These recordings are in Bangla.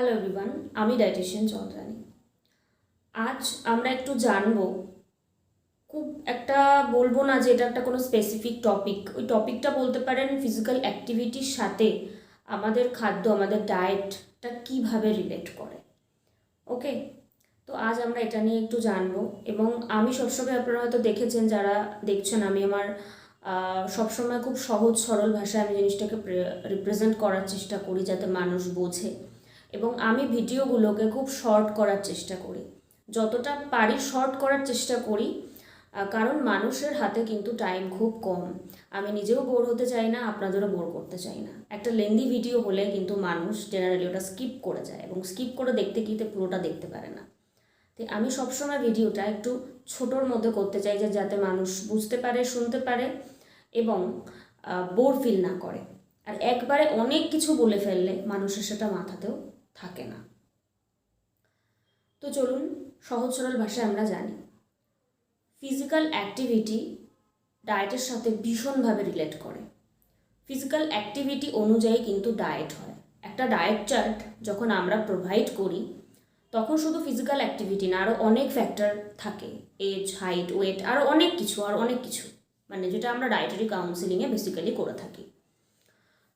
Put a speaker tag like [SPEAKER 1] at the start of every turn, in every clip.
[SPEAKER 1] হ্যালো এভরিওয়ান আমি ডাইটিশিয়ান চন্দ্রানী। আজ আমরা একটু জানব, খুব একটা বলব না যে এটা একটা কোনো স্পেসিফিক টপিক ওই টপিকটা বলতে পারেন ফিজিক্যাল অ্যাক্টিভিটির সাথে আমাদের খাদ্য, আমাদের ডায়েটটা কীভাবে রিলেট করে। ওকে তো আজ আমরা এটা নিয়ে একটু জানব এবং আমি সবসময় আপনারা হয়তো দেখেছেন, যারা দেখছেন, আমি আমার সবসময় খুব সহজ সরল ভাষায় আমি জিনিসটাকে রিপ্রেজেন্ট করার চেষ্টা করি যাতে মানুষ বোঝে। এবং আমি ভিডিওগুলোকে খুব শর্ট করার চেষ্টা করি। যতটা পারি শর্ট করার চেষ্টা করি কারণ মানুষের হাতে কিন্তু টাইম খুব কম। আমি নিজেও বোর হতে চাই না, আপনাদেরও বোর করতে চাই না। একটা লেন্দি ভিডিও হলে কিন্তু মানুষ জেনারেলি ওটা স্কিপ করে যায় এবং স্কিপ করে দেখতে গিয়ে পুরোটা দেখতে পারে না। তো আমি সবসময় ভিডিওটা একটু ছোটোর মধ্যে করতে চাই যে যাতে মানুষ বুঝতে পারে, শুনতে পারে এবং বোর ফিল না করে। আর একবারে অনেক কিছু বলে ফেললে মানুষের সেটা মাথাতেও থাকে না। তো চলুন সহজ সরল ভাষায় আমরা জানি। ফিজিক্যাল অ্যাক্টিভিটি ডায়েটের সাথে ভীষণভাবে রিলেট করে। ফিজিক্যাল অ্যাক্টিভিটি অনুযায়ী কিন্তু ডায়েট হয়। একটা ডায়েট চার্ট যখন আমরা প্রোভাইড করি, তখন শুধু ফিজিক্যাল অ্যাক্টিভিটি না আরও অনেক ফ্যাক্টর থাকে। এজ হাইট ওয়েট আরও অনেক কিছু, আর অনেক কিছু। মানে যেটা আমরা ডায়েটারি কাউন্সিলিংয়ে বেসিক্যালি করে থাকি।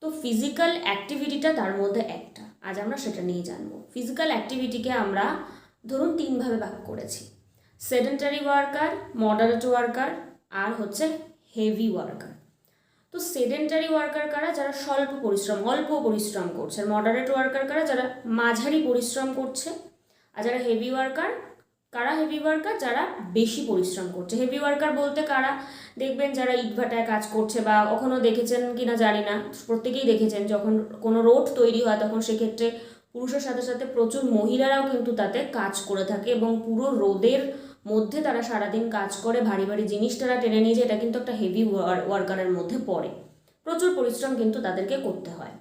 [SPEAKER 1] তো ফিজিক্যাল অ্যাক্টিভিটিটা তার মধ্যে একটা। আজ আমরা সেটা নিয়ে জানব। ফিজিক্যাল অ্যাক্টিভিটিকে আমরা ধরুন তিনভাবে ভাগ করেছি। সেডেন্টারি ওয়ার্কার মডারেট ওয়ার্কার আর হচ্ছে হেভি ওয়ার্কার তো সেডেন্টারি ওয়ার্কার কারা? যারা স্বল্প পরিশ্রম, অল্প পরিশ্রম করছে। মডারেট ওয়ার্কার কারা? যারা মাঝারি পরিশ্রম করছে। আর যারা হেভি ওয়ার্কার কারা হেভি ওয়ার্কার যারা বেশি পরিশ্রম করছে। হেভি ওয়ার্কার বলতে কারা? দেখবেন যারা ইটভাটায় কাজ করছে বা কখনো দেখেছেন কিনা জানি না, প্রত্যেকেই দেখেছেন, যখন কোনো রোড তৈরি হয়, তখন সেক্ষেত্রে পুরুষের সাথে সাথে প্রচুর মহিলারাও কিন্তু তাতে কাজ করে থাকে এবং পুরো রোদের মধ্যে তারা সারাদিন কাজ করে। ভারী ভারী জিনিস তারা টেনে নিয়ে যায়, এটা কিন্তু একটা হেভি ওয়ার্কারের মধ্যে পড়ে। প্রচুর পরিশ্রম কিন্তু তাদেরকে করতে হয়।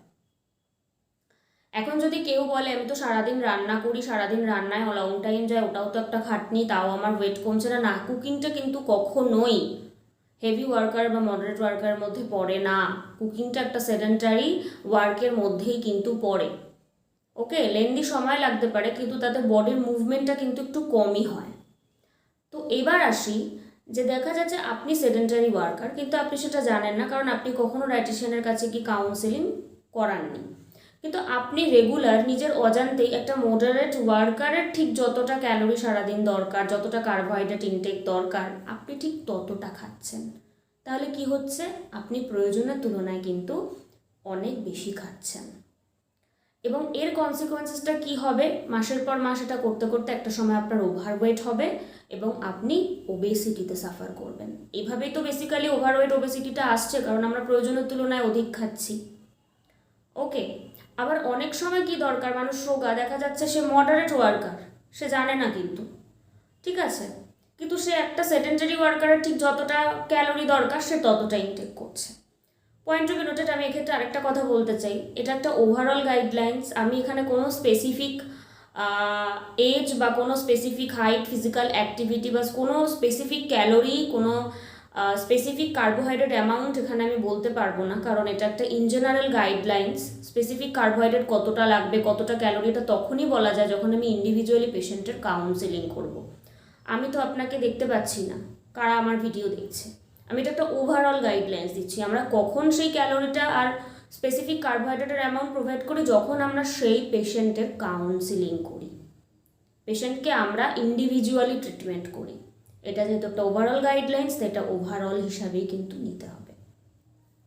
[SPEAKER 1] এখন যদি কেউ বলে, আমি তো সারাদিন রান্না করি, সারাদিন রান্নায় লং টাইম যায় ওটাও তো একটা খাটনি, তাও আমার ওয়েট কমছে না। না কুকিংটা কিন্তু কখনোই হেভি ওয়ার্কার বা মডারেট ওয়ার্কারের মধ্যে পড়ে না। কুকিংটা একটা সেডেন্টারি ওয়ার্কের মধ্যেই কিন্তু পড়ে। ওকে? লেন্দি সময় লাগতে পারে, কিন্তু তাতে বডির মুভমেন্টটা কিন্তু একটু কমই হয়। তো এবার আসি যে দেখা যাচ্ছে আপনি সেডেন্টারি ওয়ার্কার কিন্তু আপনি সেটা জানেন না, কারণ আপনি কখনো ডায়েটিশিয়ানের কাছে কি কাউন্সেলিং করাননি। কিন্তু আপনি রেগুলার নিজের অজান্তেই একটা মডারেট ওয়ার্কারের ঠিক যতটা ক্যালোরি সারাদিন দরকার, যতটা কার্বোহাইড্রেট ইনটেক দরকার, আপনি ঠিক ততটা খাচ্ছেন। তাহলে কি হচ্ছে? আপনি প্রয়োজনের তুলনায় কিন্তু অনেক বেশি খাচ্ছেন। এবং এর কনসিকোয়েন্সেসটা কি হবে? মাসের পর মাস এটা করতে করতে একটা সময় আপনার ওভারওয়েট হবে এবং আপনি ওবেসিটিতে সাফার করবেন। এভাবেই তো বেসিক্যালি ওভারওয়েট ওবেসিটিটা আসছে, কারণ আমরা প্রয়োজনের তুলনায় অধিক খাচ্ছি। ওকে আবার অনেক সময় কি দরকার? মানুষ রোগা, দেখা যাচ্ছে সে মডারেট ওয়ার্কার সে জানে না কিন্তু। ঠিক আছে? কিন্তু সে একটা সেডেন্টারি ওয়ার্কারের ঠিক যতটা ক্যালোরি দরকার, সে ততটা ইনটেক করছে। পয়েন্ট টু বি আমি এক্ষেত্রে আরেকটা কথা বলতে চাই। এটা একটা ওভারঅল গাইডলাইন্স আমি এখানে কোনো স্পেসিফিক এজ বা কোনো স্পেসিফিক হাইট ফিজিক্যাল অ্যাক্টিভিটি বা কোনো স্পেসিফিক ক্যালোরি কোনো স্পেসিফিক কার্বোহাইড্রেট অ্যামাউন্ট এখানে আমি বলতে পারব না, কারণ এটা একটা in general guidelines specific carbohydrate কতটা লাগবে, কতটা ক্যালোরি এটা তখনই বলা যায় যখন আমি ইন্ডিভিজুয়ালি পেশেন্টের কাউন্সিলিং করব। আমি তো আপনাকে দেখতে পাচ্ছি না, কারা আমার ভিডিও দেখছে। আমি এটা একটা ওভারঅল গাইডলাইন্স দিচ্ছি, আমরা কখন সেই ক্যালোরিটা আর স্পেসিফিক কার্বোহাইড্রেটের অ্যামাউন্ট প্রোভাইড করি যখন আমরা সেই পেশেন্টের কাউন্সিলিং করি। পেশেন্টকে আমরা ইন্ডিভিজুয়ালি ট্রিটমেন্ট করি। এটা যেহেতু একটা ওভারঅল গাইডলাইন্স তো এটা ওভারঅল হিসাবেই কিন্তু নিতে হবে।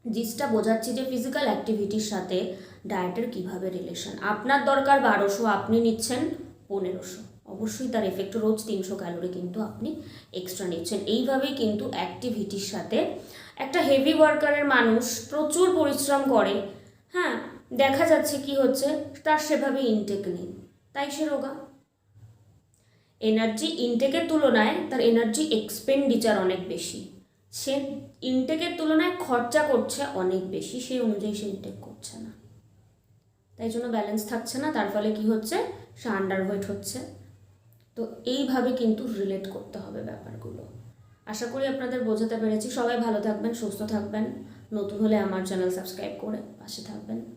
[SPEAKER 1] জিসটা বোঝাচ্ছি যে ফিজিক্যাল অ্যাক্টিভিটির সাথে ডায়েটের কীভাবে রিলেশন আপনার দরকার বারোশো, আপনি নিচ্ছেন পনেরোশো। অবশ্যই তার এফেক্ট রোজ তিনশো ক্যালোরি কিন্তু আপনি এক্সট্রা নিচ্ছেন। এইভাবেই কিন্তু অ্যাক্টিভিটির সাথে একটা হেভি ওয়ার্কারের মানুষ প্রচুর পরিশ্রম করে। হ্যাঁ দেখা যাচ্ছে কি হচ্ছে, তার সেভাবে ইনটেক নেই। তাই সে রোগা। এনার্জি ইনটেকের তুলনায় তার এনার্জি এক্সপেন্ডিচার অনেক বেশি। সে ইনটেকের তুলনায় খরচা করছে অনেক বেশি, সেই অনুযায়ী সে ইনটেক করছে না। তাই জন্য ব্যালেন্স থাকছে না, তার ফলে কি হচ্ছে? সে আন্ডারওয়েট হচ্ছে। তো এইভাবে কিন্তু রিলেট করতে হবে ব্যাপারগুলো। আশা করি আপনাদের বোঝাতে পেরেছি। সবাই ভালো থাকবেন, সুস্থ থাকবেন। নতুন হলে আমার চ্যানেল সাবস্ক্রাইব করে পাশে থাকবেন।